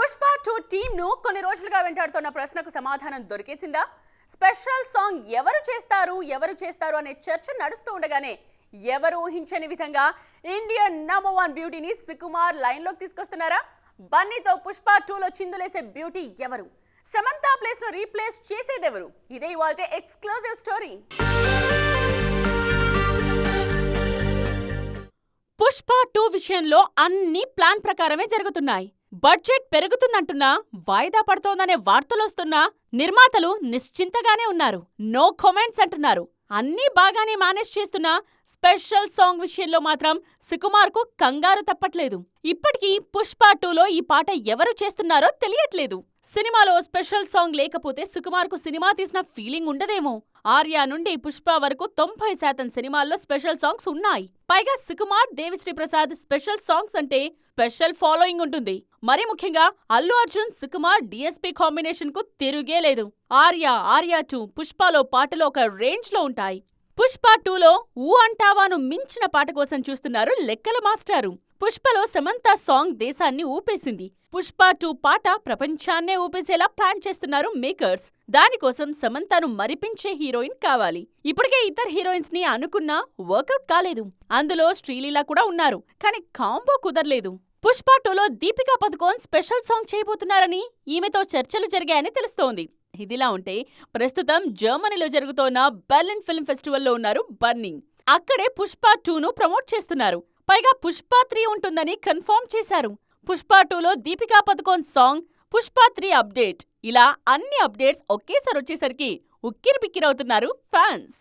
Pushpa two టీమ్ను కొన్ని రోజులుగా వెంటాడుతున్న ప్రశ్నకు సమాధానం దొరికేసిందా? స్పెషల్ సాంగ్ ఎవరు చేస్తారు? ఎవరు చేస్తారు? అనే చర్చ నడుస్తూ ఉండగానే ఎవరు ఊహించని విధంగా ఇండియన్ నంబర్ వన్ బ్యూటీని సుకుమార్ లైన్లోకి తీసుకొస్తున్నారా? బన్నీతో పుష్ప టూలో చిందులేసే బ్యూటీ ఎవరు? సమంతా ప్లేస్ను రీప్లేస్ చేసేదెవరు? ఇదే ఇవాళ ఎక్స్క్లూజివ్ స్టోరీ. పుష్ప టూ విషయంలో అన్ని ప్లాన్ ప్రకారమే జరుగుతున్నాయి. బడ్జెట్ పెరుగుతుందంటున్నా వాయిదా పడుతోందనే వార్తలొస్తున్నా నిర్మాతలు నిశ్చింతగానే ఉన్నారు. నో కామెంట్స్ అంటున్నారు. అన్నీ బాగానే మేనేజ్ చేస్తున్నా స్పెషల్ సాంగ్ విషయంలో మాత్రం సుకుమార్కు కంగారు తప్పట్లేదు. ఇప్పటికీ పుష్ప టూలో ఈ పాట ఎవరు చేస్తున్నారో తెలియట్లేదు. సినిమాలో స్పెషల్ సాంగ్ లేకపోతే సుకుమార్కు సినిమా తీసిన ఫీలింగ్ ఉండదేమో. ఆర్య నుండి పుష్ప వరకు తొంభై శాతం సినిమాల్లో స్పెషల్ సాంగ్స్ ఉన్నాయి. పైగా సుకుమార్ దేవిశ్రీ ప్రసాద్ స్పెషల్ సాంగ్స్ అంటే స్పెషల్ ఫాలోయింగ్ ఉంటుంది. మరి ముఖ్యంగా అల్లు అర్జున్ సుకుమార్ డిఎస్పీ కాంబినేషన్కు తిరుగే లేదు. ఆర్య ఆర్య టూ పుష్పలో పాటలు ఒక రేంజ్లో ఉంటాయి. పుష్ప టూలో ఊ అంటావాను మించిన పాట కోసం చూస్తున్నారు లెక్కల మాస్టారు. పుష్పలో సమంత సాంగ్ దేశాన్ని ఊపేసింది. పుష్ప టూ పాట ప్రపంచాన్నే ఊపేసేలా ప్లాన్ చేస్తున్నారు మేకర్స్. దానికోసం సమంతను మరిపించే హీరోయిన్ కావాలి. ఇప్పటికే ఇతర హీరోయిన్స్ని అనుకున్నా వర్కౌట్ కాలేదు. అందులో శ్రీలీల కూడా ఉన్నారు. కానీ కాంబో కుదరలేదు. పుష్ప టూలో దీపికా పదుకోన్ స్పెషల్ సాంగ్ చేయబోతున్నారని ఈమెతో చర్చలు జరిగాయని తెలుస్తోంది. ఇదిలా ఉంటే ప్రస్తుతం జర్మనీలో జరుగుతోన్న బెర్లిన్ ఫిల్మ్ ఫెస్టివల్లో ఉన్నారు బర్నింగ్. అక్కడే పుష్ప టూను ప్రమోట్ చేస్తున్నారు. పైగా పుష్ప త్రీ ఉంటుందని కన్ఫర్మ్ చేశారు. పుష్ప టూలో Deepika Padukone song Pushpa three update. ఇలా అన్ని అప్డేట్స్ ఒకేసారి వచ్చేసరికి ఉక్కిరిబిక్కిరవుతున్నారు ఫ్యాన్స్.